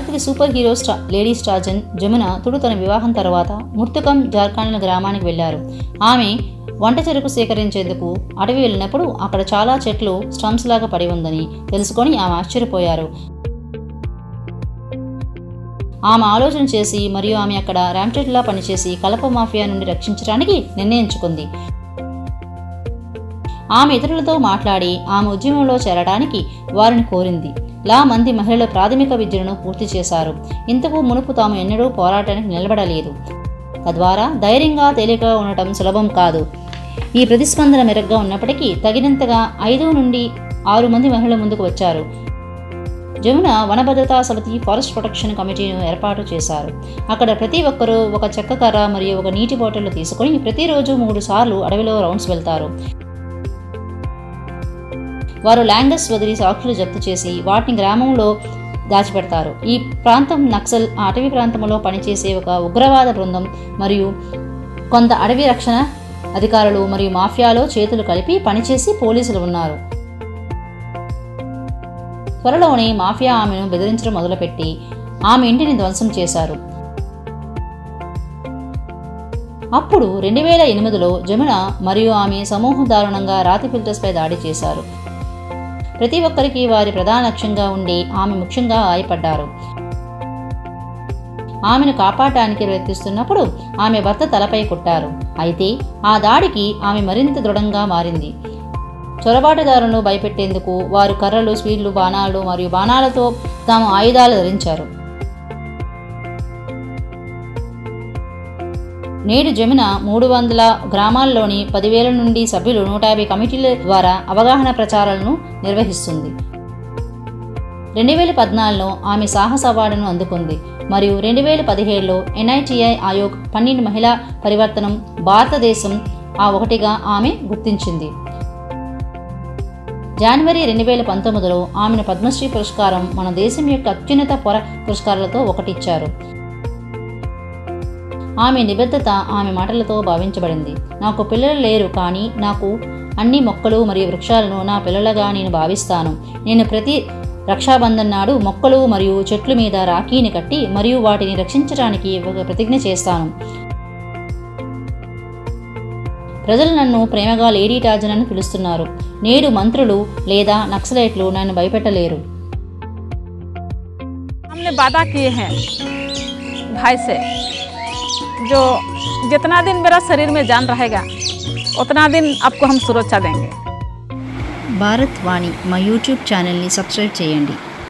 భారత్కి super hero స్టా lady స్టార్జన్ Jamuna Tudu తన వివాహం తర్వాత ముర్తుకం జార్ఖండ్ గ్రామానికి వెళ్ళారు ఆమె వంట చెరుకు సేకరించేందుకు అడవి వెళ్ళినప్పుడు అక్కడ చాలా చెట్లు స్టంప్స్ లాగా పడి ఉందని తెలుసుకొని ఆమె ఆశ్చర్యపోయారు. ఆమె ఆలోచన చేసి మరియు ఆమె అక్కడ ర్యాంప్టెట్లా పనిచేసి కలప మాఫియా నుండి రక్షించడానికి నిర్ణయించుకుంది. ఆమె ఇతరులతో మాట్లాడి ఆమె ఉద్యమంలో చేరడానికి వారిని కోరింది. లా మంది మహిళలు ప్రాథమిక విద్యను పూర్తి చేశారు. ఇంతకు మునుపు తాము ఎన్నడూ పోరాటానికి నిలబడలేదు. తద్వారా ధైర్యంగా తేలికగా ఉండటం సులభం కాదు. ఈ ప్రతిస్పందన మెరుగ్గా ఉన్నప్పటికీ తగినంతగా ఐదు నుండి ఆరు మంది మహిళలు ముందుకు వచ్చారు. జమున వనభద్రతా సమితి ఫారెస్ట్ ప్రొటెక్షన్ కమిటీను ఏర్పాటు చేశారు. అక్కడ ప్రతి ఒక్కరూ ఒక చెక్క కర్ర మరియు ఒక నీటి బాటిల్ తీసుకొని ప్రతిరోజు మూడు సార్లు అడవిలో రౌండ్స్ వెళ్తారు. వారు ల్యాంగస్ వదిలి సాక్షులు జప్తు చేసి వాటిని గ్రామంలో దాచిపెడతారు. ఈ ప్రాంతం నక్సల్ అటవీ ప్రాంతంలో పనిచేసే ఒక ఉగ్రవాద బృందం మరియు కొంత అడవి రక్షణ అధికారులు మరియు మాఫియాలో చేతులు కలిపి పనిచేసి పోలీసులు ఉన్నారు. త్వరలోనే మాఫియా ఆమెను బెదిరించడం మొదలుపెట్టి ఆమె ఇంటిని ధ్వంసం చేశారు. అప్పుడు రెండు వేల ఎనిమిదిలో జమున మరియు ఆమె సమూహం దారుణంగా రాతి ఫిల్టర్స్పై దాడి చేశారు. ప్రతి ఒక్కరికి వారి ప్రధాన లక్ష్యంగా ఉండి ఆమె ముఖ్యంగా గాయపడ్డారు ఆమెను కాపాడటానికి ప్రయత్నిస్తున్నప్పుడు ఆమె భర్త తలపై కొట్టారు. అయితే ఆ దాడికి ఆమె మరింత దృఢంగా మారింది. చొరబాటుదారులను భయపెట్టేందుకు వారు కర్రలు స్వీళ్ళు బాణాలు మరియు బాణాలతో తాము ఆయుధాలు ధరించారు. నేడు జమున మూడు వందల గ్రామాల్లోని పదివేల నుండి సభ్యులు నూట యాభై కమిటీల ద్వారా అవగాహన ప్రచారాలను నిర్వహిస్తుంది. రెండు వేల పద్నాలుగులో ఆమె సాహస అవార్డును అందుకుంది. మరియు రెండు వేల పదిహేడులో ఎన్ఐటిఐ ఆయోగ్ పన్నెండు మహిళా పరివర్తనం భారతదేశం ఆ ఒకటిగా ఆమె గుర్తించింది. జనవరి రెండు వేల పంతొమ్మిదిలో ఆమెను పద్మశ్రీ పురస్కారం మన దేశం యొక్క అత్యున్నత పొర పురస్కారాలతో ఒకటిచ్చారు. ఆమె నిబద్ధత ఆమె మాటలతో భావించబడింది నాకు పిల్లలు లేరు కానీ నాకు అన్ని మొక్కలు మరియు వృక్షాలను నా పిల్లలుగా నేను భావిస్తాను నేను ప్రతి రక్షాబంధన్ నాడు మొక్కలు మరియు చెట్ల మీద రాఖీని కట్టి మరియు వాటిని రక్షించడానికి ఒక ప్రతిజ్ఞ చేస్తాను ప్రజలు నన్ను ప్రేమగా లేడీ టార్జన్ అని పిలుస్తున్నారు నేడు మంత్రులు లేదా నక్సలైట్లు నన్ను భయపెట్టలేరు हमने वादा किए हैं भाई से जो जितना दिन मेरा शरीर में जान रहेगा उतना दिन आपको हम सुरक्षा देंगे భారత్ వాణి మా యూట్యూబ్ ఛానల్ని సబ్స్క్రైబ్ చేయండి